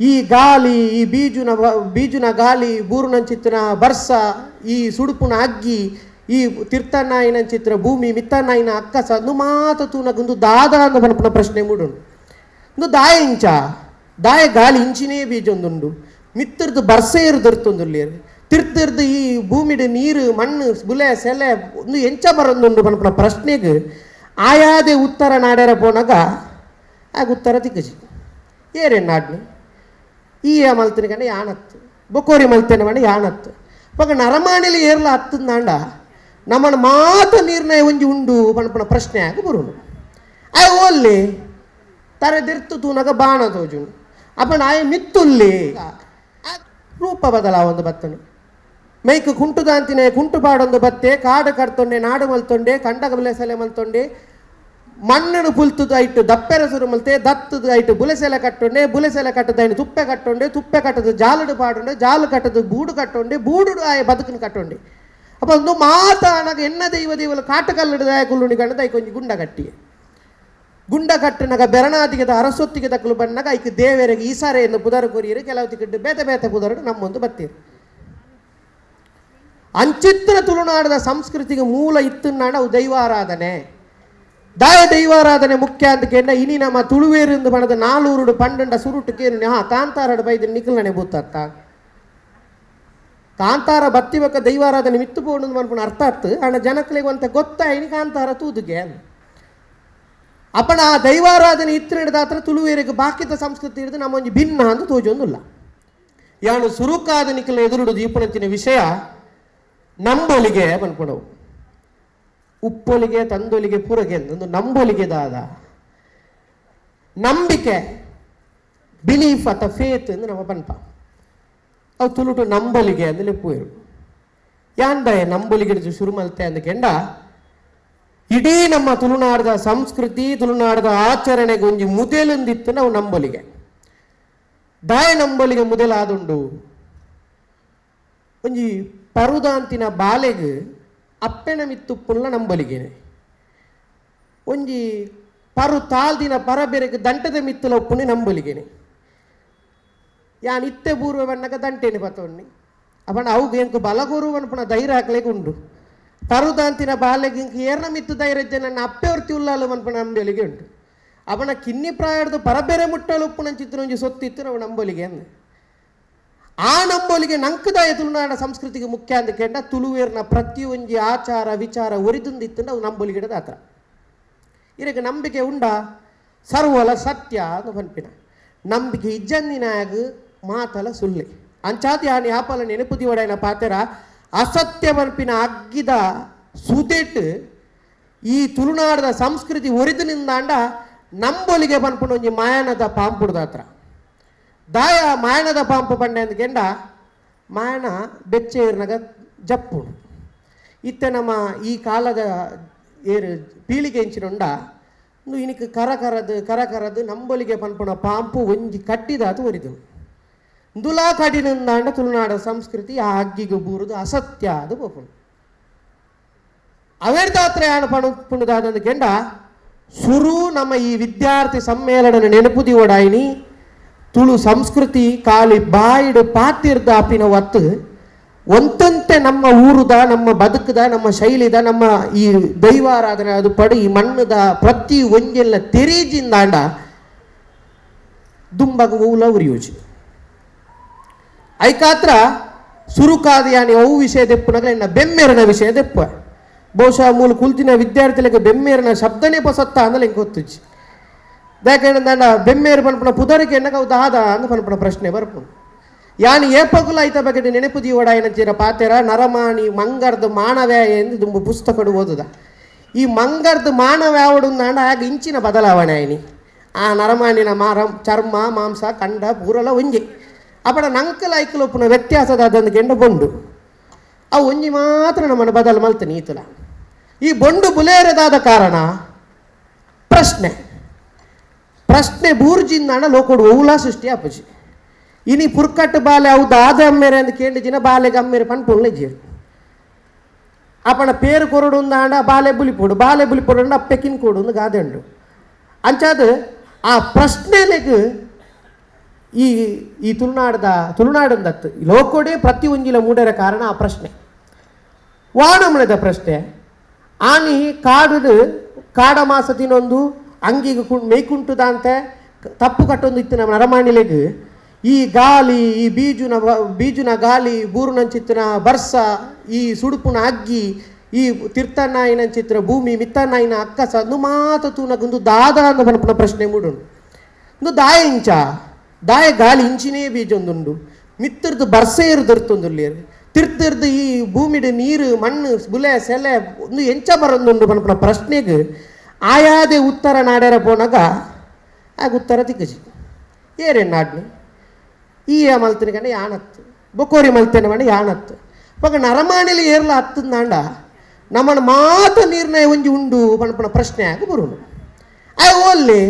ಈ ಗಾಲಿ ಈ ಬೀಜುನ ಬೀಜುನ ಗಾಲಿ ಬೂರುನಂಚಿತ್ತಿನ ಬರ್ಸ, ಈ ಸುಡುಪುನ ಅಗ್ಗಿ, ಈ ತಿರ್ತನಾಯಿನ ಚಿತ್ರ ಭೂಮಿ ಮಿತ್ತನಾಯಿನ ಅಕ್ಕಸ ಅಂದು ಮಾತ ತೂನಗೊಂದು ದಾದ ಅಂದ ಪ್ರಶ್ನೆ ಮೂಡುಂಡು. ಇಂದು ದಾಯ ಇಂಚ, ದಾಯ ಗಾಲಿ ಇಂಚಿನೇ ಬೀಜ ಒಂದುಂಡು ಮಿತ್ತರ್ದು ಬರ್ಸೆ ಇರ್ದಿರ್ತೊಂದುಲ್ಲೇರು ತಿರ್ತಿರ್ದು ಈ ಭೂಮಿಡ ನೀರು, ಮಣ್ಣು ಬುಲೆ ಸೆಲೆ, ಒಂದು ಎಂಚ ಬರೊಂದುಂಡು ಪನಪನ ಪ್ರಶ್ನೆಗೆ. ಆಯಾದೆ ಉತ್ತರ ನಾಡ್ಯಾರ ಪೋನಾಗ, ಆಗ ಉತ್ತರ ತಿಕ್ಕಜಿ. ಏರೇನು ನಾಡ್ನು? ಈ ಮಲ್ತಿನ ಕಂಡ ಯಾಣತ್ತು ಬೊಕೋರಿ ಮಲ್ತಿನ ಕಂಡ ಯಾಣತ್ತು ಪಕ್ಕ ನರಮಾಣಿಲಿ ಏರ್ಲ ಹತ್ತದ ನಾಂಡ ನಮ್ಮನ್ನು ಮಾತ ನಿರ್ಣಯ ಒಂಜಿ ಉಂಡು ಪಣಪಣ ಪ್ರಶ್ನೆ ಆಗ ಬರುನು ಆಯ್ ಓಲ್ಲಿ ತರದಿರ್ತು ತೂನಗ ಬಾಣ ತೋಜುಂಡು ಅಪ್ಪಣ ಆಯ್ ಮಿತ್ತುಲ್ಲಿ ರೂಪ ಬದಲಾವೊಂದು ಬತ್ತನು ಮೈಕ್ ಕುಂಟುದಾಂತಿನ ಕುಂಟು ಪಾಡೊಂದು ಬತ್ತೆ ಕಾಡು ಕಡ್ತೊಂಡೆ ನಾಡು ಮಲ್ತೊಂಡೆ ಕಂಡಗ ಬುಲೆಸೆಲೆ ಮಲ್ತೊಂಡೆ ಮಣ್ಣನ್ನು ಪುಲ್ತದ ಐಟು ದಪ್ಪೆರಸುರು ಮಲ್ತೆ ದತ್ತದ ಐಟು ಬುಲೆಸೆಲೆ ಕಟ್ಟೊಂಡೆ ಬುಲೆಸೆಲೆ ಕಟ್ಟದ ಐನು ತುಪ್ಪೆ ಕಟ್ಟೊಂಡೆ ತುಪ್ಪೆ ಕಟ್ಟದ ಜಾಲಡು ಪಾಡೊಂಡೆ ಜಾಲು ಕಟ್ಟದ ಬೂಡು ಕಟ್ಟೊಂಡೆ ಬೂಡು ಆಯ ಬದುಕನ್ನು ಕಟ್ಟೊಂಡೆ ಅಪ್ಪ ಒಂದು ಮಾತ ನನಗೆ ಎನ್ನ ದೈವ ದೇವಲು ಕಾಟಕಲ್ಲಡು ದಾಯ ಕುಲ್ಲುಣಿ ಕಂಡ ದೈ ಕೊಂಚ ಗುಂಡ ಕಟ್ಟಿ ಗುಂಡ ಕಟ್ಟಿನಾಗ ಬೆರಣಾದಿಗದ ಅರಸೊತ್ತಿಗೆ ತಕ್ಕಲು ಬಣ್ಣಗ ಐಕ್ ದೇವರಿಗೆ ಈಸಾರೆ ಎಂದು ಪುದರ ಕೊರಿಯರು ಕೆಲವು ತಿಕ್ಕಿಟ್ಟು ಬೇತೆ ಬೇತೆ ಪುದರಡು ನಮ್ಮೊಂದು ಬತ್ತೀರು ಅಂಚಿತ್ರ ತುಳುನಾಡದ ಸಂಸ್ಕೃತಿಗೆ ಮೂಲ ಇತ್ತನ್ನಾಡ ಅವು ದೈವಾರಾಧನೆ ದಾಯ ದೈವಾರಾಧನೆ ಮುಖ್ಯ ಅಂತ ಕೇಂದ್ರ ಇನಿ ನಮ್ಮ ತುಳುವೇರಿಂದ ಬಣದ ನಾಲೂರುಡು ಪಂಡಂಡ ಸುರುಟು ಕೇನು ಹಾ ಕಾಂತಾರಡು ಬೈದ ನಿಖಲನೆ ಬೂತತ್ತ? ಕಾಂತಾರ ಬತ್ತಿವಕ್ಕ ದೈವಾರಾಧನೆ ಮಿತ್ತು ಪೋಣ ಮನ್ಪುಣ ಅರ್ಥ ಆತ್. ಅಣ್ಣ ಜನಕ್ಲಿಗೆ ಅಂತ ಗೊತ್ತಾಯಿನಿ ಕಾಂತಾರ ತೂದುಗೆ ಅಪ್ಪಣ ಆ ದೈವಾರಾಧನೆ ಇತ್ತು ಹಿಡಿದಾತ್ರ ತುಳುವೇರಿಗೆ ಬಾಕಿದ ಸಂಸ್ಕೃತಿ ಹಿಡಿದು ಒಂದು ಭಿನ್ನ ಅಂತ ತೋಜೊಂದಿಲ್ಲ. ಯಾನು ಸುರುಕಾದ ನಿಖಲ ಎದುರುಡು ದೀಪನತ್ತಿನ ವಿಷಯ ನಂಬಲಿಗೆ ಬಂದ್ಕೊಡವು ಉಪ್ಪೊಲಿಗೆ, ತಂದೊಲಿಗೆ ಪೂರಗೆ ಒಂದು ನಂಬೊಲಿಗೆ ದಾದ ನಂಬಿಕೆ ಬಿಲೀಫ್ ಅಥವಾ ಫೇತ್ ಎಂದು ನಮ್ಮ ಪನ್ಪ. ಅವು ತುಳುಟು ನಂಬಲಿಗೆ ಅಂದ್ರೆ ಪೂಯರು ಬಯ ನಂಬೊಲಿಗೆ ಶುರು ಮಲ್ತೆ ಅಂದ ಕೆಂಡ, ಇಡೀ ನಮ್ಮ ತುಳುನಾಡದ ಸಂಸ್ಕೃತಿ, ತುಳುನಾಡದ ಆಚರಣೆಗೆ ಒಂಜಿ ಮುದೇಲೊಂದಿತ್ತು ನಾವು ನಂಬೊಲಿಗೆ. ದಾಯ ನಂಬೊಲಿಗೆ ಮುದಲಾದುಂಡು, ಒಂಜಿ ಪರುದಾಂತಿನ ಬಾಲೆಗ್ ಅಪ್ಪೆನ ಮಿತ್ತುಪ್ಪುಲ್ಲ ನಂಬಲಿಗೆನೆ. ಒಂಜಿ ಪರು ತಾಲ್ದಿನ ಪರಬೆರೆಗ್ ದಂಟದ ಮಿತ್ತುಲ ಉಪ್ಪುನಿ ನಂಬಲಿಗೆನೆ. ಯಾನ್ ಇತ್ತೆ ಪೂರ್ವ ಬಣ್ಣಗ ದಂಟೆನೆ ಪತೊಣ್ಣಿ ಅವನ ಅವುಗೆ ಎಂಕು ಬಲಗುರು ಅನ್ಪುಣ ಧೈರ್ಯ ಹಾಕ್ಲಿಕ್ಕೆ ಉಂಡು ಪರುದಾಂತಿನ ಬಾಲೆಗ್ ಏರ್ನ ಮಿತ್ತು ಧೈರ್ಯ ನನ್ನ ಅಪ್ಪೆ ಹೊರ್ತಿ ಉಲ್ಲಾಲು ಅನ್ಪುಣ ನಂಬಲಿಗೆ ಉಂಟು. ಅವನ ಕಿನ್ನಿ ಪ್ರಾಯದ ಪರಬೆರೆ ಮುಟ್ಟಲು ಉಪ್ಪು ಚಿತ್ರ ಒಂಜಿ ಸೊತ್ತಿತ್ತು ನಾವು ನಂಬಲಿಗೆ ಅಂದೆ. ಆ ನಂಬೋಲಿಗೆ ನಂಕದ ಎದುರುನಾಡ ಸಂಸ್ಕೃತಿಗೆ ಮುಖ್ಯ ಅಂದ ಕೆಂಡ ತುಳುವೇರ್ನ ಪ್ರತಿಯೊಂಜಿ ಆಚಾರ, ವಿಚಾರ ಒರಿದುಂದಿತ್ತು ಅವು ನಂಬೋಲಿಗಿಡದ ಆತ ಇರಗ ನಂಬಿಕೆ ಉಂಡ? ಸರ್ವಲ ಸತ್ಯ ಅಂತ ಬನ್ಪಿನ ನಂಬಿಕೆ ಇಜ್ಜಂದಿನಾಗ ಮಾತಲ ಸುಳ್ಳೆ. ಅಂಚಾತಿ ಆನಿ ಆಪಲ ನೆನಪುದಿ ಒಡೆಯನ ಪಾತೆರ ಅಸತ್ಯ ಬನ್ಪಿನ ಅಗ್ಗಿದ ಸುದೆಟ್ ಈ ತುಳುನಾಡದ ಸಂಸ್ಕೃತಿ ಒರಿದು ನಿಂದಾಂಡ ನಂಬೋಲಿಗೆ ಬನ್ಪುಣ ಒಂಜಿ ಮಾಯನದ ಪಾಂಪುಡ್ದ ಹತ್ರ. ದಾಯ ಮಾಯನದ ಪಾಂಪು ಪಂಡೆ ಅಂದ್ಕೆಂಡ ಮಾಯನ ಬೆಚ್ಚೇರ್ನಾಗ ಜಪ್ಪು. ಇತ್ತೆ ನಮ್ಮ ಈ ಕಾಲದ ಏರು ಪೀಳಿಗೆ ಎಂಚಿನುಂಡ ಇಂದು ಇನಿಕ್ ಕರ ಕರದು ಕರ ಕರದು ನಂಬಲಿಗೆ ಪನ್ಪುಣ ಪಾಂಪು ಒಂಜಿ ಕಟ್ಟಿದಾತು ಒರಿದು ದುಲಾ ಕಡಿನಿಂದಾಂಡ ತುಳುನಾಡ ಸಂಸ್ಕೃತಿ ಆ ಅಗ್ಗಿಗೆ ಬೂರುದು ಅಸತ್ಯ ಅದು ಪೋಪುಂಡು ಅವೆರ್ದಾತ್ರೆ ಯಾಣ ಪಣು ಕೆಂಡ, ಸುರು ನಮ್ಮ ಈ ವಿದ್ಯಾರ್ಥಿ ಸಮ್ಮೇಳನ ನೆನಪುದಿ ಓಡಾಯಿನಿ ತುಳು ಸಂಸ್ಕೃತಿ ಕಾಲಿ ಬಾಯಿಡು ಪಾತಿರ್ದ ಅಪಿನ ಒತ್ತು. ಒಂತಂತೆ ನಮ್ಮ ಊರುದ, ನಮ್ಮ ಬದುಕದ, ನಮ್ಮ ಶೈಲಿದ, ನಮ್ಮ ಈ ದೈವಾರಾಧನೆ ಅದು ಪಡಿ ಮಣ್ಣದ ಪ್ರತಿ ಒಂಜೆಲ್ಲ ತೆರೀಜಿಂದಾಂಡ ದುಂಬಗ ಊಲ ಉರಿಯೋಜಿ ಐಕಾತ್ರ ಸುರುಕಾದ ಯಾನಿ ಅವು ವಿಷಯ ದೆಪ್ಪುನಾಗ ಎನ್ನ ಬೆಮ್ಮೆರನ ವಿಷಯ ದೆಪ್ಪ. ಬಹುಶಃ ಮೂಲ ಕುಲ್ತಿನ ವಿದ್ಯಾರ್ಥಿಗಳಿಗೆ ಬೆಮ್ಮೇರನ ಶಬ್ದನೇ ಪಸತ್ತ ಅಂದ್ರೆ ಗೊತ್ತುಚ್ಚಿ ಯಾಕೆಂದ್ರೆ ಬೆಮ್ಮೇರು ಪನ್ಪುನ ಪುದರಿಕೆ ಎನ್ನಗ ಅವು ದಾದ ಅಂತ ಪನ್ಪುನ ಪ್ರಶ್ನೆ ಬರ್ಪುಂಡು ಯಾನಿ ಏಪಗುಲ ಐತ ಬಗ್ಗೆ ನೆನಪು ದೀವಡ ಏನಂತೀರ? ಪಾತೆರ, ನರಮಾಣಿ, ಮಂಗರ್ದು ಮಾನವ್ಯ ಎಂದು ದುಂಬು ಪುಸ್ತಕಡು ಓದುದ. ಈ ಮಂಗರ್ದು ಮಾನವ್ಯಾವಡು ನಾಂಡ ಆಗ ಇಂಚಿನ ಬದಲಾವಣೆ ಆಯ್ನಿ. ಆ ನರಮಾಣಿನ ಮಾರ, ಚರ್ಮ, ಮಾಂಸ, ಕಂಡ, ಪೂರಲ, ಒಂಜಿ. ಅಪಡ ನಂಕಲ ಐಕಲೊಪ್ಪುನ ವ್ಯತ್ಯಾಸದ ಅದೊಂದು ಗೆಂಡ ಬೊಂಡು. ಆ ಒಂಜಿ ಮಾತ್ರ ನಮ್ಮನ್ನು ಬದಲು ಮಲ್ತ ಈತಲ ಈ ಬೊಂಡು ಬುಲೇರದಾದ ಕಾರಣ ಪ್ರಶ್ನೆ. ಪ್ರಶ್ನೆ ಬೂರ್ಜಿಂದಾಂಡ ಲೋಕೋಡು ಒವುಲ ಸೃಷ್ಟಿ ಅಪ್ಪಜಿ ಇನಿ ಪುರ್ಕಟ್ಟು ಬಾಲೆ ಅವು ಆದ ಅಮ್ಮೇರೆ ಅಂತ ಕೇಂದ್ರ ಜಿನ ಬಾಲೆಗೆ ಅಮ್ಮೇರೆ ಪನ್ಪೊಂಗ್ಲೆ ಜೀರು ಅಪ್ಪನ ಪೇರು ಕೊರಡು ಉಂದಾಂಡ ಬಾಲೆ ಬುಲಿಪೋಡು ಬಾಲೆ ಬುಲಿಪೋಡು ಅಪ್ಪೆಕಿನ್ ಕೊಡು ಒಂದು ಗಾದೆಂಡು. ಅಂಚಾದ ಆ ಪ್ರಶ್ನೆಲೆಗೆ ಈ ಈ ತುಳುನಾಡದ, ತುಳುನಾಡಂದತ್ತು. ಲೋಕೋಡೆ ಪ್ರತಿ ಒಂಜಿಲ ಮೂಡರ ಕಾರಣ ಆ ಪ್ರಶ್ನೆ. ವಾಣಮಣದ ಪ್ರಶ್ನೆ, ಆನಿ ಕಾಡು ಕಾಡ ಮಾಸತಿನೊಂದು ಅಂಗಿಗೆ ಕು ಮೇಯ್ಕುಂಟುದಂತೆ. ತಪ್ಪು ಕಟ್ಟೊಂದು ಇತ್ತು ನಮ್ಮ ನರಮಾಣಿಲೆಗ್ ಈ ಗಾಳಿ ಈ ಬೀಜುನ ಬೀಜುನ ಗಾಳಿ ಬೂರುನಂಚಿತ್ತಿನ ಬರ್ಸ, ಈ ಸುಡುಪುನ ಅಗ್ಗಿ, ಈ ತಿರ್ತನಾಯಿನಂಚಿತ್ತಿನ ಭೂಮಿ ಮಿತ್ತನಾಯಿನ ಅಕ್ಕಸ ಅದು ಮಾತ ತೂನಗೊಂದು ದಾದ ಅಂದ ಪ್ರಶ್ನೆ ಮೂಡುಂಡು. ಒಂದು ದಾಯ ಇಂಚ, ದಾಯ ಗಾಳಿ ಇಂಚಿನೇ ಬೀಜ ಒಂದುಂಡು ಮಿತ್ತರ್ದು ಬರ್ಸೆ ಇರ್ದಿರ್ತೊಂದುಲ್ಲೇರು ತಿರ್ತಿರ್ದು ಈ ಭೂಮಿಡ್ ನೀರು, ಮಣ್ಣು, ಬುಲೆ, ಸೆಲೆ, ಒಂದು ಎಂಚ ಬರೊಂದುಂಡು ಪನಪನ ಪ್ರಶ್ನೆಗೆ. ಆಯಾದೆ ಉತ್ತರ ನಾಡರ ಪೋನಗ ಆಗ ಉತ್ತರ ತಿಕ್ಕಜಿ ಏರೆ ನಾಡ್ನು? ಈ ಮಲ್ತಿನ ಕಂಡ ಯಾಣತ್ತು. ಬೊಕೋರಿ ಮಲ್ತೇನೆ ಕಂಡ ಯಾಣತ್ತು. ಪಕ್ಕ ನರಮಾಣಿಲಿ ಏರ್ಲ ಹತ್ತದಾಂಡ ನಮ್ಮನ್ನು ಮಾತ ನಿರ್ಣಯ ಒಂಜಿ ಉಂಡು ಪಣಪಣ ಪ್ರಶ್ನೆ ಆಗ ಬರುನು. ಆಯ ಓಲ್ಲಿ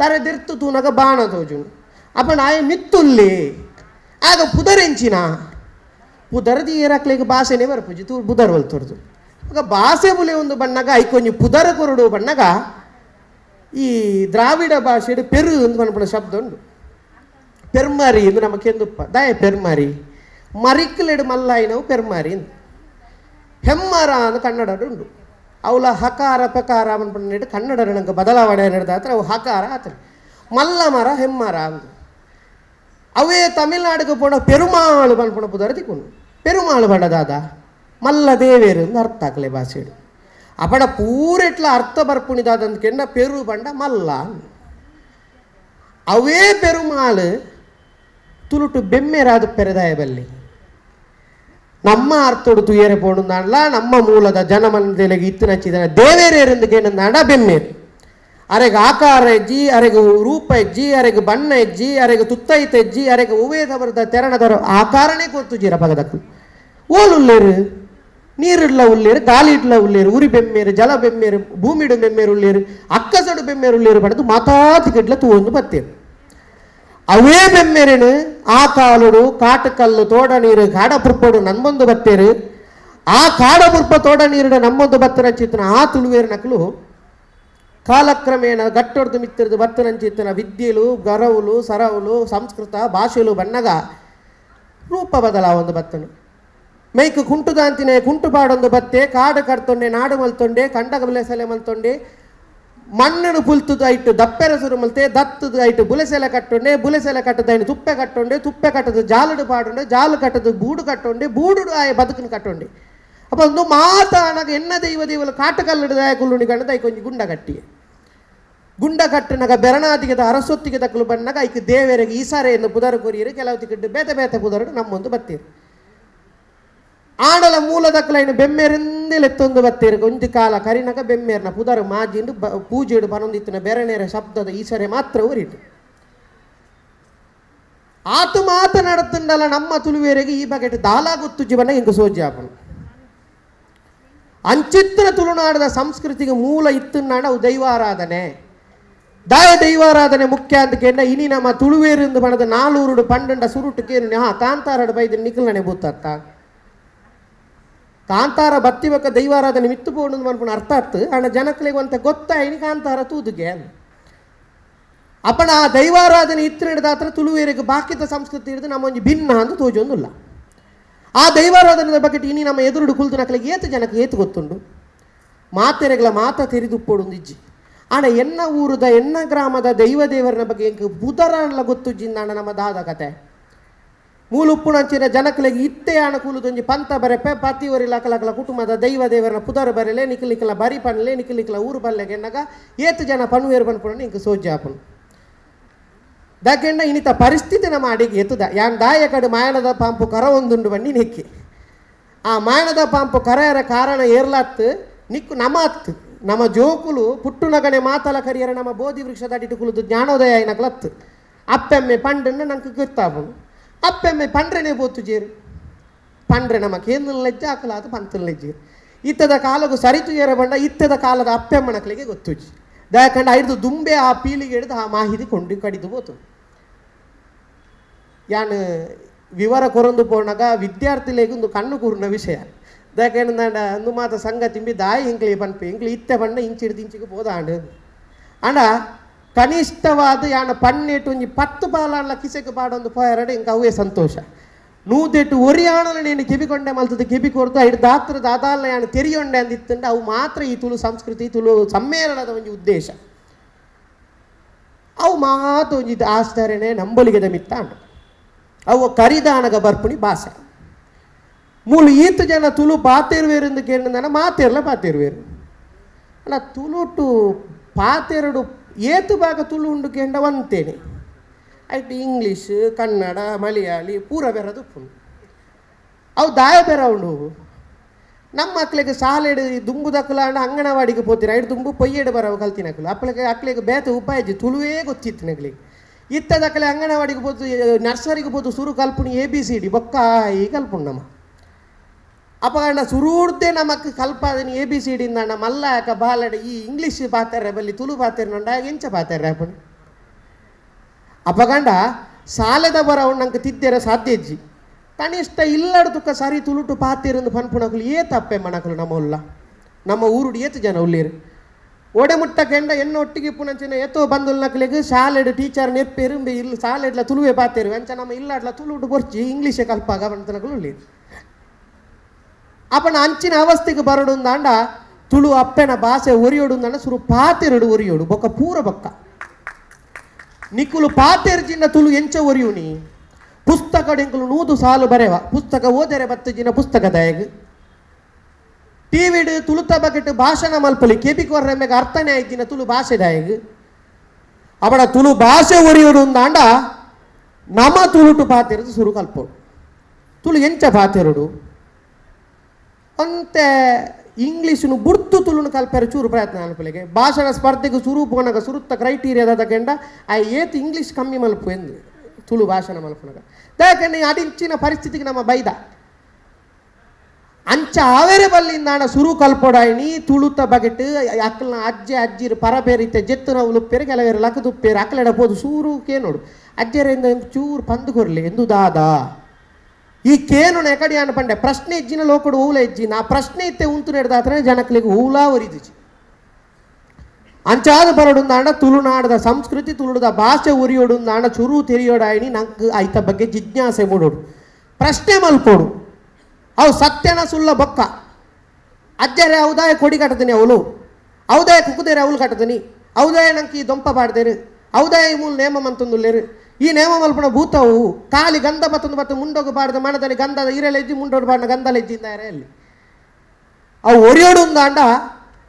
ತರದಿರ್ತು ತೂನಗ ಬಾಣ ತೋಜುಂಡು ಅಪ್ಪಣ ಆಯ ಮಿತ್ತುಲ್ಲಿ, ಆಗ ಪುದರೆಂಚಿನ ಪುದರದಿ ಏರಾಕ್ಲಿಗೆ ಭಾಷೆನೇ ಬರ್ಪುಜಿ. ತೂ ಬುದರ್ ವಲ್ತೊರ್ದು ಆಗ ಭಾಷೆ ಬುಲೆ ಒಂದು ಬಣ್ಣಗ ಐಕೊಂಜಿ ಪುದರ ಕೊರಡು ಬಣ್ಣಗ ಈ ದ್ರಾವಿಡ ಭಾಷೆಡು ಪೆರು ಅಂತ ಪಣಪಣ ಶಬ್ದ ಉಂಡು ಪೆರ್ಮಾರಿ ಎಂದು ನಮ್ಮ ಕೆಂದುಪ್ಪ ದಾಯ ಪೆರ್ಮಾರಿ ಮರಿಕ್ಲೆಡು ಮಲ್ಲಾಯಿನವು ಪೆರ್ಮಾರಿ ಅಂತ ಹೆಮ್ಮರ ಅಂತ ಕನ್ನಡ ಉಂಡು ಅವಳ ಹಕಾರ ಪಕಾರ ಅನ್ಪಂಡು ಕನ್ನಡ ನಂಗೆ ಬದಲಾವಣೆ ನಡೆದಾತ್ರ ಅವು ಹಕಾರ ಆತರೆ ಮಲ್ಲ ಮರ ಹೆಮ್ಮರ ಅಂತ ಅವೇ ತಮಿಳ್ನಾಡಿಗೆ ಪೋಣ ಪೆರುಮಾಳು ಪನ್ಪುಣ ಪುದರ ತಿಕ್ಕೊಂಡು ಪೆರುಮಾಳು ಬಣ್ಣದಾದ ಮಲ್ಲ ದೇವೇರು ಅಂತ ಅರ್ಥ ಆಗ್ಲೆ ಭಾಷೆಡು ಅಪಡ ಪೂರೆಟ್ಲ ಅರ್ಥ ಬರ್ಪುಣಿದಾದ ಅಂತ ಕೆಂಡ ಪೆರು ಬಂಡ ಮಲ್ಲ ಅಂದ್. ಅವೇ ಪೆರುಮಾಳು ತುಳುಟು ಬೆಮ್ಮೆರಾದ ಪೆರೆದಾಯ ಬಲ್ಲಿ ನಮ್ಮ ಅರ್ಥೋಡು ತುಯರೆ ಪೋಡುಂದಾಂಡ್ಲ ನಮ್ಮ ಮೂಲದ ಜನಮನದೆಲೆಗೆ ಇತ್ತು ನಚ್ಚಿದನ ದೇವೇರೇರೆಂದುಗೆ ನಡ ಬೆಮ್ಮೇರು ಅರೆಗೆ ಆಕಾರ ಎಜ್ಜಿ ಅರೆಗೆ ರೂಪ ಎಜ್ಜಿ ಅರೆಗೆ ಬಣ್ಣ ಎಜ್ಜಿ ಅರೆಗೆ ತುತ್ತೈತ ಎಜ್ಜಿ ಅರೆಗೆ ಉವೇದ ಬರದ ತೆರಣದರ ಆಕಾರನೇ ಗೊತ್ತು ಜೀರ ಪಗದಕ್ಕು ಓಲುಲ್ಲೇರು ನೀರಿಡ್ಲ ಉಳ್ಳೇರು ಗಾಳಿ ಇಡ್ಲ ಉಳ್ಳೇರು ಉರಿ ಬೆಮ್ಮೇರು ಜಲ ಬೆಮ್ಮೇರು ಭೂಮಿಡು ಬೆಮ್ಮೇರು ಉಳ್ಳೇರು ಅಕ್ಕಸಡು ಬೆಮ್ಮೇರು ಉಳ್ಳೇರು ಪಡೆದು ಮಾತಾತಿಗಿಡ್ಲ ತೂವೊಂದು ಬತ್ತೇರು ಅವೇ ಬೆಮ್ಮೆರೆನು ಆ ಕಾಲುಡು ಕಾಟಕಲ್ಲು ತೋಡ ನೀರು ಕಾಡ ಪುರ್ಪಡು ನನ್ಮೊಂದು ಬತ್ತೇರು ಆ ಕಾಡ ಪುರ್ಪ ತೋಡ ನೀರಿಡ ನಮ್ಮೊಂದು ಬತ್ತನ ಚಿತ್ತನ ಆ ತುಳುವೇರು ನಕಲು ಕಾಲಕ್ರಮೇಣ ಗಟ್ಟೊಡ್ದು ಮಿತ್ತಿರದು ಬತ್ತನ ಚಿತ್ತನ ವಿದ್ಯೆಲು ಗರವುಲು ಸರವುಲು ಸಂಸ್ಕೃತ ಭಾಷೆಲು ಬಣ್ಣಗ ರೂಪ ಬದಲಾವೊಂದು ಮೈಕ್ ಕುಂಟುದಾಂತಿನೇ ಕುಂಟು ಪಾಡೊಂದು ಬತ್ತೆ, ಕಾಡು ಕಡ್ತೊಂಡೆ ನಾಡು ಮಲ್ತೊಂಡೆ ಕಂಡಗ ಬುಲೆಸೆಲೆ ಮಲ್ತೊಂಡೆ. ಮಣ್ಣನ್ನು ಪುಲ್ತುದು ಐಟು ದಪ್ಪೆರಸುರು ಮಲ್ತೆ, ದತ್ತದು ಐಟು ಬುಲೆಸೆಲೆ ಕಟ್ಟೊಂಡೆ ಬುಲೆಸೆಲೆ ಕಟ್ಟದ ತುಪ್ಪೆ ಕಟ್ಟೊಂಡೆ, ತುಪ್ಪೆ ಕಟ್ಟದು ಜಾಲಡು ಪಾಡೊಂಡೆ, ಜಾಲು ಕಟ್ಟದು ಬೂಡು ಕಟ್ಟೊಂಡೆ ಬೂಡು ಆಯ ಬದುಕನ್ನು ಕಟ್ಟೊಂಡೆ. ಅಪ್ಪ ಒಂದು ಮಾತಾನಾಗ ಎನ್ನ ದೈವ ದೇವಲು ಕಾಟಕಲ್ಲಡು ದಾಯ ಕುಲ್ಲುಣಿ ಕಂಡದ ಐಕ್ ಕೊಂಚ ಗುಂಡ ಕಟ್ಟಿ ಗುಂಡ ಕಟ್ಟನಗ ಬೆರಣಾದಿಗೆದ ಅರಸೊತ್ತಿಗೆ ದಕ್ಕಲು ಬಣ್ಣಗ ಐಕ್ ದೇವರಿಗೆ ಈಸಾರೆಯನ್ನು ಪುದರ ಕೊರಿಯರು ಕೆಲವು ತಿಕ್ಕಿಟ್ಟು ಬೇತೆ ಬೇತೆ ಪುದರಡು ನಮ್ಮೊಂದು ಬತ್ತೀರು. ಆಡಲ ಮೂಲ ದಕ್ಕಲೈನ ಬೆಮ್ಮೆರಿಂದೆಲೆತ್ತೊಂದು ಬತ್ತೇರು. ಒಂಜಿ ಕಾಲ ಕರಿನಗ ಬೆಮ್ಮೇರ್ನ ಪುದರ್ ಮಾಜಿಂಡು ಬ ಪೂಜೆಡು ಬನೊಂದಿತ್ತಿನ ಬೆರನೇರ ಶಬ್ದದ ಈಸರೆ ಮಾತ್ರ ಊರಿಟ್ಟು ಆತು ಮಾತನಾಡುತ್ತಂಡಲ್ಲ ನಮ್ಮ ತುಳುವೇರಿಗೆ ಈ ಬಗೆಟ್ ದಾಲ ಗೊತ್ತು ಜೀವನ ಹಿಂಗೆ ಸೋಜಾಪನು ಅಂಚಿತ್ರ ತುಳುನಾಡದ ಸಂಸ್ಕೃತಿಗೆ ಮೂಲ ಇತ್ತನ್ನಾಡ ದೈವಾರಾಧನೆ. ದಾಯ ದೈವಾರಾಧನೆ ಮುಖ್ಯ ಅಂತ ಕೇಂದ್ರ ಇನಿ ನಮ್ಮ ತುಳುವೇರಿಂದ ಬಣದ ನಾಲೂರುಡು ಪಂಡಂಡ ಸುರುಟು ಕೇರು ಹಾ ಕಾಂತಾರಡು ಬೈದ ನಿಖಲನೆ ಬೂತತ್ತ ಕಾಂತಾರ ಬತ್ತಿವಕ ದೈವಾರಾಧನೆ ಮಿತ್ತು ಪೋಣದು ಅರ್ಥ ಆಗ್ತದೆ. ಅಣ್ಣ ಜನಕ್ಲಿಗೆ ಅಂತ ಗೊತ್ತಾಯಿನಿ ಕಾಂತಾರ ತೂದುಗೆ ಅಪ್ಪಣ ಆ ದೈವಾರಾಧನೆ ಇತ್ತು ಹತ್ರ ತುಳುವೇರಿಗೆ ಬಾಕಿದ ಸಂಸ್ಕೃತಿ ಹಿಡಿದು ನಮ್ಮ ಭಿನ್ನ ಅಂತ ತೋಜೊಂದಿಲ್ಲ. ಆ ದೈವಾರಾಧನೆ ಬಗ್ಗೆ ಇನಿ ನಮ್ಮ ಎದುರುಡು ಕುಲ್ದು ನಕಲಿಗೆ ಏತು ಜನಕ್ಕೆ ಏತು ಗೊತ್ತುಂಡು. ಮಾತೆರೆಗಳ ಮಾತ ತೆರೆದುಪ್ಪೋಡು ಇಜ್ಜಿ. ಅಣ್ಣ ಎನ್ನ ಊರದ, ಎನ್ನ ಗ್ರಾಮದ ದೈವ ದೇವರನ ಬಗ್ಗೆ ಎಂಕ್ ಬುಧರನ್ಲ ಗೊತ್ತು ಜಿಂದಾಣ ನಮ್ಮ ದಾದ ಕತೆ. ಮೂಲ ಉಪ್ಪುಣಂಚಿನ ಜನಕಲಿಗೆ ಇತ್ತೆ ಆಣ ಕೂಲುದೊಂಜಿ ಪಂತ ಬರೆಪೆ ಪತಿವರಿ ಲಕಲಕಲ ಕುಟುಂಬದ ದೈವ ದೇವರನ ಪುದರ ಬರಲೆ ನಿಖಲಿಕಲ ಬರಿ ಪನ್ಲೆ ನಿಖಲಿಕಲ ಊರು ಬಲ್ಲೆಗೆ ಎನ್ನಗ ಏತು ಜನ ಪನ್ವೇರು ಪನ್ಪುಣ ಇಂಕ ಸೋಜ್ಯ ಆಪುನು ದಾಕೆಂಡ ಇನಿತ ಪರಿಸ್ಥಿತಿ ನಮ್ಮ ಅಡಿಗೆ ಎತ್ತುದ. ಯಾನ್ ದಾಯ ಕಡೆ ಮಾಯನದ ಪಾಂಪು ಕರ ಒಂದುಂಡು ಬನ್ನಿ ನೆಕ್ಕಿ. ಆ ಮಾಯನದ ಪಾಂಪು ಕರೆಯರ ಕಾರಣ ಏರ್ಲತ್ತು, ನಿಕ್ಕು ನಮಾತ್ ನಮ್ಮ ಜೋಕುಲು ಪುಟ್ಟುನಗಣೆ ಮಾತಲ ಕರಿಯರ ನಮ್ಮ ಬೋಧಿ ವೃಕ್ಷದ ಅಡಿಟು ಕುಲಿದು ಜ್ಞಾನೋದಯ ಐನಕ್ಲತ್ತು. ಅಪ್ಪೆಮ್ಮೆ ಪಂಡನ್ನ ನಂಗೆ ಗೊತ್ತಾಪುನು ಅಪ್ಪೆಮ್ಮೆ ಪಂಡ್ರೆನೆ ಬೋತು ಜೇರು. ಪಂಡ್ರೆ ನಮ್ಮ ಕೇಂದ್ರ ಲೆಜ್ಜ ಲೆಜ್ಜೆ. ಇತ್ತದ ಕಾಲಗು ಸರಿತು ಏರ ಇತ್ತದ ಕಾಲದ ಅಪ್ಪೆಮ್ಮನಕ್ಲಿಗೆ ಗೊತ್ತುಜಿ. ದಯಕಂಡ ಐದು ದುಂಬೆ ಆ ಪೀಳಿಗೆ ಹಿಡಿದು ಆ ಮಾಹಿತಿ ಕೊಂಡು ಕಡಿದು ಹೋತು. ಯಾನ್ ವಿವರ ಕೊರಂದು ಪೋಣಗ ವಿದ್ಯಾರ್ಥಿಲೆಗೆ ಒಂದು ಕಣ್ಣು ಕೂರ್ನ ವಿಷಯ. ದಯಕಂಡ ಅಂದು ಮಾತ ಸಂಗತಿ ದಾಯಿ ಇಂಕ್ಲಿ ಪನ್ಪೆ ಇಂಕ್ಲಿ ಇತ್ತೆ ಬಂಡ ಇಂಚಿಡ್ದು ಇಂಚಿಗೆ ಹೋದ ಆಂಡು ಅಂಡ ಕನಿಷ್ಠವಾದ ಯಾಣ ಪನ್ನೆಟ್ಟು ಒಂಜಿ ಪತ್ತು ಪಾಲಲ್ಲ ಕಿಸೆಗೆ ಪಾಡೊಂದು ಪೋಯರಡೆ, ಇಂಕ ಅವೇ ಸಂತೋಷ. ನೂದೆಟ್ಟು ಒರಿಯಾಣಲ ನೀನು ಕಿಬಿಕೊಂಡೆ ಮಲ್ತದ ಕಿಬಿ ಕೊಡ್ತು, ಐದು ದಾತ್ರದ ಅದಾಲ ಯಾಣ ತೆರಿಯೊಂಡೆ ಅಂದಿತ್ತಂಡೆ, ಅವು ಮಾತ್ರ ಈ ತುಳು ಸಂಸ್ಕೃತಿ ತುಳು ಸಮ್ಮೇಳನದ ಒಂದು ಉದ್ದೇಶ. ಅವು ಮಾತು ಒಂಜಿ ಆಸ್ತರಣೆ ನಂಬಲಿಗೆದ ಮಿತ್ತ ಅವು ಕರಿದಾನಗ ಬರ್ಪುಣಿ ಭಾಷೆ. ಮೂಲು ಈತ ಜನ ತುಳು ಪಾತೇರುವೇರು ಎಂದು ಕೇಳಿದ ಮಾತೇರ್ಲ ಪಾತೇರುವೇರು. ಅಲ್ಲ ತುಳುಟು ಪಾತೆರಡು ಏತು ಭಾಗ ತುಳು ಉಂಡು ಕೇಂಡ ಒಂತೇನೆ. ಆಯ್ತು ಇಂಗ್ಲೀಷ್, ಕನ್ನಡ, ಮಲಯಾಳಿ, ಪೂರ ಬೆರದು ಉಪ್ಪುಂಡು ಅವು ದಾಯ ಬೆರ ಉಂಡು ನಮ್ಮ ಮಕ್ಳಿಗೆ ಶಾಲೆಡು ದುಂಬು ದಕ್ಕಲಾಂಡ ಅಂಗನವಾಡಿಗೆ ಪೋತಿನ. ಐದು ದುಂಬು ಪೊಯ್ಯೆಡು ಬರವು ಕಲ್ತಿನಕ್ಲು ಅಪ್ಪಳಿಗೆ ಅಕ್ಕಳಿಗೆ ಬೇತ ಉಪಾಯಜಿ ತುಳುವೇ ಗೊತ್ತಿತ್ತು ನಗಳಿಗೆ ಇತ್ತ ದಕ್ಕಲೆ ಅಂಗನವಾಡಿಗೆ ಪೋತು ನರ್ಸರಿಗೆ ಪೋತು ಸುರು ಕಲ್ಪುಣಿ ಎ ಬಿ ಸಿ ಡಿ ಬೊಕ್ಕ ಈ ಕಲ್ಪುಂಡು ನಮ್ಮ ಅಪಗಂಡ ಸುರೂರ್ದೆ ನಮಕ್ ಕಲ್ಪಾದನಿ ಎ ಬಿ ಸಿ ಡಿಂದ ಮಲ್ಲ ಯಾಕ ಬಾಲಡ ಈ ಇಂಗ್ಲೀಷ್ ಪಾತಾರೆ ಬಲ್ಲಿ ತುಳು ಪಾತಾರೆ ನೋಡ ಎಂಚ ಪಾತಾರೆ ಅಪ್ಪನ ಅಪಗಂಡ ಸಾಲದ ಬರ ನಂಗೆ ತಿದ್ದೆರ ಸಾಧ್ಯಜ್ಜಿ ಕನಿಷ್ಠ ಇಲ್ಲಡ ತುಕ್ಕ ಸರಿ ತುಳುಟು ಪಾತಿರಂದು ಪನ್ಪುಣಕಲು ಏ ತಪ್ಪೆ ಮಣಕಲು ನಮ್ಮ ಉಲ್ಲ. ನಮ್ಮ ಊರುಡು ಏತು ಜನ ಉಳ್ಳೇರು ಒಡೆ ಮುಟ್ಟ ಕೆಂಡ ಎನ್ನ ಒಟ್ಟಿಗೆ ಪುನಂಚಿನ ಎತ್ತೋ ಬಂದು ನಕ್ಲಿಗೆ ಶಾಲೆಡ್ ಟೀಚರ್ ನೆಪ್ಪೇರು ಇಲ್ಲಿ ಶಾಲೆಡ್ಲ ತುಳುವೆ ಪಾತೇರು. ಅಂಚ ನಮ್ಮ ಇಲ್ಲಾಡ್ಲ ತುಳುಟು ಬರ್ಚಿ ಇಂಗ್ಲೀಷೇ ಕಲ್ಪಾಗ ಬಂತನಕಲು ಉಳ್ಳೇರು ಅವಸ್ಥೆಗೆ ಬರಡುಂದಾಂಡ ತುಳು ಅಪ್ಪನ ಭಾಷೆ ಒರಿಯೋಡುಂದಾಂಡ ಸುರು ಪಾತೆರಡು ಒರಿಯೋಡು, ಬೊಕ್ಕ ಪೂರ ಬೊಕ್ಕ. ನಿಕ್ಕುಲು ಪಾತೆರ್ಜಿನ ತುಳು ಎಂಚ ಒರಿಯುನಿ ಪುಸ್ತಕ ಡೆಂಕುಲು ನೂದು ಸಾಲು ಬರೆವ, ಪುಸ್ತಕ ಓದರೆ ಬತ್ತಜಿನ ಪುಸ್ತಕ ದಯಗ್. ಟಿವಿಡ್ ತುಳುತ ಬಕೆಟ್ ಭಾಷಣ ಮಲ್ಪಲಿ ಕೆಬಿ ಕೊರ್ರೆಮ್ಮೆಗೆ ಅರ್ಥನೇ ಆಯ್ತಿನ ತುಳು ಭಾಷೆ ದಯಗ್. ಅವಳ ತುಳು ಭಾಷೆ ಒರಿಯೋಡುಂದಾಂಡ ನಮ ತುಳುಟು ಪಾತೆರದು ಸುರು ಕಲ್ಪೋಡು. ತುಳು ಎಂಚ ಪಾತೆರಡು. ಅಂತೆ ಇಂಗ್ಲೀಷನು ಗುರ್ತು ತುಳುನು ಕಲ್ಪೆರ ಚೂರು ಪ್ರಯತ್ನ ಅನ್ಪಲಿಗೆ ಭಾಷಣ ಸ್ಪರ್ಧೆಗೆ ಸುರೂಪನಗ ಸುರುತ್ತ ಕ್ರೈಟೀರಿಯಾದ ಕೆಂಡ, ಆ ಏತ್ ಇಂಗ್ಲೀಷ್ ಕಮ್ಮಿ ಮಲ್ಪು ಎಂದು, ತುಳು ಭಾಷಣ ಮಲ್ಪನಗ. ಯಾಕಂದ್ರೆ ಅಡಿಂಚಿನ ಪರಿಸ್ಥಿತಿಗೆ ನಮ್ಮ ಬೈದ. ಅಂಚ ಆವೇರೆ ಬಲ್ಲಿಂದಾಣ ಸುರು ಕಲ್ಪೊಡಾಯಿನಿ ತುಳುತ ಬಗೆಟ್ ಅಕ್ಕಲ್ನ ಅಜ್ಜೆ ಅಜ್ಜಿರು ಪರಬೇರಿತೆ ನಾವು ಲುಪ್ಪೇರು ಕೆಲವೇರು ಅಕ್ಕಲೆಡ ಬೋದು ಸೂರು ಕೇನೋಡು. ಅಜ್ಜರಿಂದ ಚೂರು ಪಂದು ಕೊರ್ಲಿ, ಎಂದು ದಾದ. ಕೇನು ಎಕಡಿ ಅನ್ಪಂಡೆ ಪ್ರಶ್ನೆ ಇಜ್ಜಿನ ಲೋಕಡು ಊಲ ಇಜ್ಜಿನ ನಾ ಪ್ರಶ್ನೆ ಇತ್ತೆ ಉಂತು ನಡೆದಾತ್ರ ಜನಕ್ಲಿಗೆ ಊಲಾ ಒರಿದಿಜಿ ಅಂಚಾದ ಬರಡುಂದಾಂಡ ತುಳುನಾಡದ ಸಂಸ್ಕೃತಿ ತುಳುದ ಭಾಷೆ ಉರಿಯೋಡುಂದಾಂಡ ಚುರು ತೆರಿಯೋಡಾಯಿನಿ ನಂಗೆ ಆಯ್ತ ಬಗ್ಗೆ ಜಿಜ್ಞಾಸೆ ಮೂಡೋಡು. ಪ್ರಶ್ನೆ ಮಲ್ಪೋಡು ಅವು ಸತ್ಯನ ಸುಳ್ಳ ಬೊಕ್ಕ. ಅಜ್ಜರೆ ಹೌದಾಯ ಕೊಡಿ ಕಟ್ಟದನಿ ಅವಳು. ಹೌದಾಯ ಕುಕ್ಕುದೇರೆ ಅವಳು ಕಟ್ಟದನಿ ಹೌದಾಯ ನಂಗೆ ಈ ದೊಂಪ ಪಾಡ್ದೇರು. ಹೌದಾಯ ಮೂಲ ನೇಮ ಮಂತೊಂದುಲ್ಲೇರು. ಈ ನೇಮ ಭೂತವು ಕಾಲಿ ಗಂಧ ಬತ್ತೊಂದು ಬತ್ತ ಮುಂಡೋಗ ಪಾಡ್ದ ಮನದಲ್ಲಿ ಗಂಧದ ಇರಲೆಜ್ಜಿ ಇಜ್ಜಿ ಗಂಧಲೆಜ್ಜಿಂದ ಅಲ್ಲಿ ಅವು ಒರಿಯೋಡು ಅಂಡ,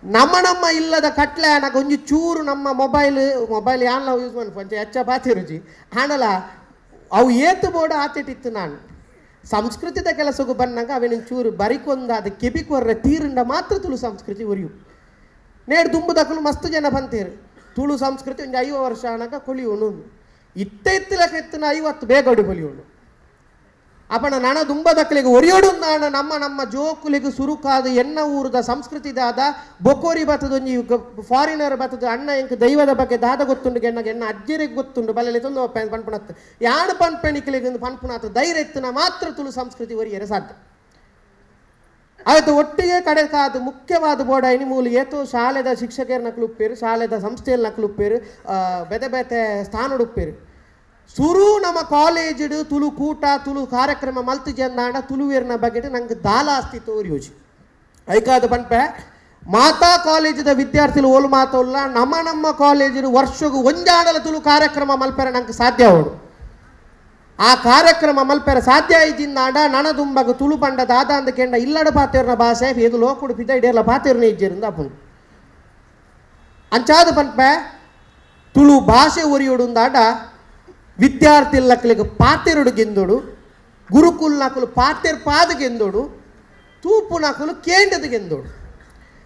ನಮ್ಮ ನಮ್ಮ ಇಲ್ಲದ ಕಟ್ಲೆ ನನಗೆ ಒಂಜಿ ಚೂರು ನಮ್ಮ ಮೊಬೈಲ್ ಮೊಬೈಲ್ ಯಾನ್ ಯೂಸ್ ಮಾಡಿ ಪಂಚ ಹೆಚ್ಚ ಪಾತಿರುಜಿ ಹಣಲ ಅವು ಏತು ಬೋರ್ಡ್ ಆಚೆಟಿತ್ತು ನಾನು. ಸಂಸ್ಕೃತಿದ ಕೆಲಸಕ್ಕೂ ಬಂದಾಗ ಅವೇನು ಚೂರು ಬರಿಕೊಂದ, ಅದು ಕೆಬಿಕೊರ್ರೆ ತೀರಿಂದ ಮಾತ್ರ ತುಳು ಸಂಸ್ಕೃತಿ ಒರಿಯು. ನೇಡು ದುಂಬು ದಕ್ಕಲು ಮಸ್ತ್ ಜನ ಬಂತೀರು. ತುಳು ಸಂಸ್ಕೃತಿ ಒಂದು ಐವ ವರ್ಷ ಅನಕ ಕೊಳಿಯೋನು ಇತ್ತ ಕೆತ್ತಿನ ಐವತ್ತು ಬೇಗ ಹೊಡಿ ಕೊಳಿಯೋನು ಅಪಣ ನಣ ದುಂಬದಕ್ಕಲಿಗೆ ಒರಿಯೋಡು ನಾಣ ನಮ್ಮ ನಮ್ಮ ಜೋಕುಲಿಗೆ ಸುರುಕಾದ ಎನ್ನ ಊರದ ಸಂಸ್ಕೃತಿದಾದ ಬೊಕೋರಿ ಒಂಜಿ ಫಾರಿನರ್ ಬತ್ತದ ಅಣ್ಣ ಎಂಕ್ ದೈವದ ಬಗ್ಗೆ ದಾದ ಗೊತ್ತುಂಡು ಎನ್ನಗೆ ಎನ್ನ ಅಜ್ಜರಿಗೆ ಗೊತ್ತುಂಡು ಬಲ್ಲೆಲೆ ತಂದು ಪನ್ಪುಣತ್ ಯಾಣ ಪನ್ಪೆಣಿಕಲಿಗೆ ಪನ್ಪುಣಾತ ಧೈರ್ಯ ಎತ್ತಿನ ಮಾತ್ರ ತುಳು ಸಂಸ್ಕೃತಿ ಒರಿಯರೆ ಸಾಧ್ಯ. ಆಯ್ತು, ಒಟ್ಟಿಗೆ ಕಡೆ ಕಾದು, ಮುಖ್ಯವಾದ ಬೋಡ ಮೂಲು ಏತು, ಶಾಲೆದ ಶಿಕ್ಷಕರ ನಕಲು ಉಪ್ಪೇರು ಶಾಲೆದ ಸಂಸ್ಥೆಯಲ್ಲಿ ನಕ್ಲು ಉಪ್ಪೇರು ಬೆತೆ ಬೇತೆ ಸ್ಥಾನಡು ಉಪ್ಪೇರು ಸುರು ನಮ್ಮ ಕಾಲೇಜಿಡು ತುಳು ಕೂಟ, ತುಳು ಕಾರ್ಯಕ್ರಮ, ಮಲ್ತು ಜಂದಾಂಡ ತುಳುವೇರಿನ ಬಗ್ಗೆ ನಂಗೆ ದಾಲ ತೋರಿ ತೋರಿಯೋಜಿ ಐಕಾದ ಪನ್ಪೆ, ಮಾತಾ ಕಾಲೇಜಿದ ವಿದ್ಯಾರ್ಥಿಗಳು ಓಲ್ ಮಾತಲ್ಲ, ನಮ್ಮ ನಮ್ಮ ಕಾಲೇಜಿನ ವರ್ಷಗೂ ಒಂಜಾಡಲ ತುಳು ಕಾರ್ಯಕ್ರಮ ಮಲ್ಪರೆ ನಂಗೆ ಸಾಧ್ಯ ಅವಡು ಆ ಕಾರ್ಯಕ್ರಮ ಮಲ್ಪೆರ ಸಾಧ್ಯ ಇದ್ದಿಂದಾಂಡ ನಣದುಂಬಗ ತುಳು ಪಂಡ ದಾದ ಅಂದ ಕೆಂಡ ಇಲ್ಲಡ ಪಾತೇರ್ನ ಭಾಷೆ ಇದು ಲೋಕುಡು ಪಿದ ಇಡೇರ್ಲ ಪಾತೇರ್ನ ಇಜ್ಜಿರಿಂದ ಅಪ್ಪನು ಅಂಚಾದ ಪನ್ಪೆ ತುಳು ಭಾಷೆ ಒರಿಯೋಡುಂದಾಡ ವಿದ್ಯಾರ್ಥಿ ಲಕ್ಕಲಿಗೆ ಪಾತೆರುಡು ಗೆಂದೋಡು ಗುರುಕುಲ್ ನಕಲು ಪಾತೆರ್ ಪಾದ ಗೆಂದೋಡು ತೂಪು ನಕಲು ಕೇಂಡದ ಗೆಂದೋಡು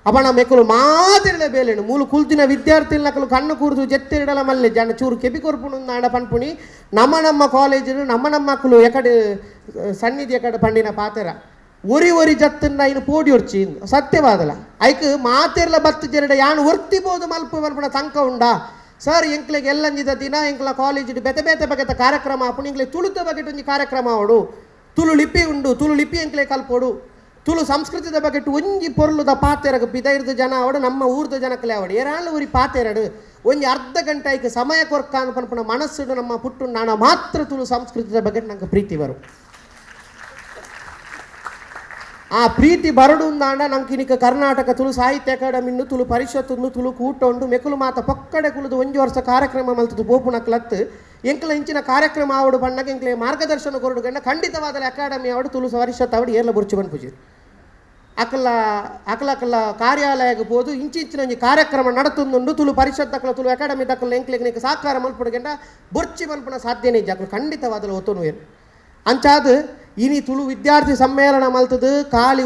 ಮೆಕ್ಕಲು ಮಾತಿರಲೆ ಬೇಲೆನು? ಮೂಲು ಕುಲ್ತಿನ ವಿದ್ಯಾರ್ಥಿ ನಕಲು ಕಣ್ಣು ಕೂರ್ದು ಜೆತ್ತಿರಡಲ ಮಲ್ಲೆ. ಜನ ಚೂರು ಕೆಬಿ ಕೊರ್ಪುಣು ನಾಡ ಪನ್ಪುಣಿ. ನಮ್ಮ ನಮ್ಮ ಕಾಲೇಜಿನ ನಮ್ಮ ನಮ್ಮ ಮಕ್ಕಳು ಎಕಡೆ ಅಹ್, ఒరి ಒರಿ ಜತ್ತನ್ನ ಇನ್ನು ಪೋಡಿ ಹೊಡ್ಚಿ ಸತ್ಯವಾದಲ. ಐಕ್ ಮಾತೆರ್ಲ ಬತ್ತು ಜರಡ ಯಾನು ಒರ್ತಿಬೋದು ಮಲ್ಪ ಮಲ್ಪನ ತಂಕ ಉಂಡ. ಸರ್ ಎಂಕ್ಲೆಗೆ ಎಲ್ಲಂಜಿದ ದಿನ ಎಂಕ್ಲ ಕಾಲೇಜ್ ಬೆತೆ ಬೇತೆ ಬಗೆತ ಕಾರ್ಯಕ್ರಮ ಅಪ್ಪು ಇಂಕ್ಲೆ ತುಳುತ ಬಗೆಟ್ ಒಂಜಿ ಕಾರ್ಯಕ್ರಮ ಅವಡು ತುಳು ಲಿಪಿ ಉಂಡು. ತುಳು ಲಿಪಿ ಎಂಕ್ಲೆ ಕಲ್ಪೋಡು. ತುಳು ಸಂಸ್ಕೃತಿದ ಬಗೆಟ್ ಒಂಜಿ ಪೊರ್ಲುದ ಪಾತೆರಗ ಪಿದೈರ್ದ ಜನ ಅವಡು, ನಮ್ಮ ಊರ್ದ ಜನಕ್ಲೆ ಅವಡು. ಏರಾಳು ಊರಿ ಪಾತೆರಡು. ಒಂಜಿ ಅರ್ಧ ಗಂಟೆಗೆ ಸಮಯ ಕೊರ್ಕ ಅನ್ಪನ್ಪುನ ಮನಸ್ಸುಡು ನಮ್ಮ ಪುಟ್ಟು ನಾನ ಮಾತ್ರ ತುಳು ಸಂಸ್ಕೃತದ ಬಗ್ಗೆ ನಂಗೆ ಪ್ರೀತಿ ಬರು. ಆ ಪ್ರೀತಿ ಬರಡು ನಂಕಿನಿಕ ಕರ್ನಾಟಕ ತುಳು ಸಾಹಿತ್ಯ ಅಕಾಡೆಮಿನ್ನು ತುಳು ಪರಿಷತ್ತನ್ನು ತುಳು ಕೂಟೊಂಡು ಮೆಕುಲು ಮಾತ ಪೊಕ್ಕಡೆ ಕುಲದು ಒಂಜಿ ವರ್ಷ ಕಾರ್ಯಕ್ರಮ ಮಲ್ತದ್ದು ಬೋಪುನಕ್ಲತ್ ಎಂಕಲ ಇಂಚಿನ ಕಾರ್ಯಕ್ರಮ ಆವಡು ಬಣ್ಣಗೆ ಎಂಕ್ಲೆ ಮಾರ್ಗದರ್ಶನ ಕೊರಡು ಗಂಡ ಖಂಡಿತವಾದ ಅಕಾಡೆಮಿ ಅವಡು ತುಳು ಪರಿಷತ್ ಅವಡು ಏರ್ಲ ಬುರ್ಚಿ ಬನ್ಪುಜಿರು ಅಕಲ ಅಕಲ ಅಕಲ ಕಾರ್ಯಾಲಯಕ್ಕೆ ಹೋದು ಇಂಚಿಂಚಿನ ಕಾರ್ಯಕ್ರಮ ನಡತುಂದುಂಡು ತುಳು ಪರಿಷತ್ ಅಕಲ ತುಳು ಅಕಾಡೆಮಿ ದಕ್ಕಲ ಎಂಕ್ಲೆಗ್ ಸಾಕಾರ ಮಲ್ಪಡು ಮಲ್ಪುಡುಗೆಂಡ ಬುರ್ಚಿ ಮಲ್ಪುನ ಸಾಧ್ಯನೇ ಇಜ್ಜ. ಅಕಲು ಖಂಡಿತವಾದಲು ಒತ್ತನು ಏನು ಅಂಚಾದ್ ಇನಿ ತುಳು ವಿದ್ಯಾರ್ಥಿ ಸಮ್ಮೇಳನ ಮಲ್ತದು ಖಾಲಿ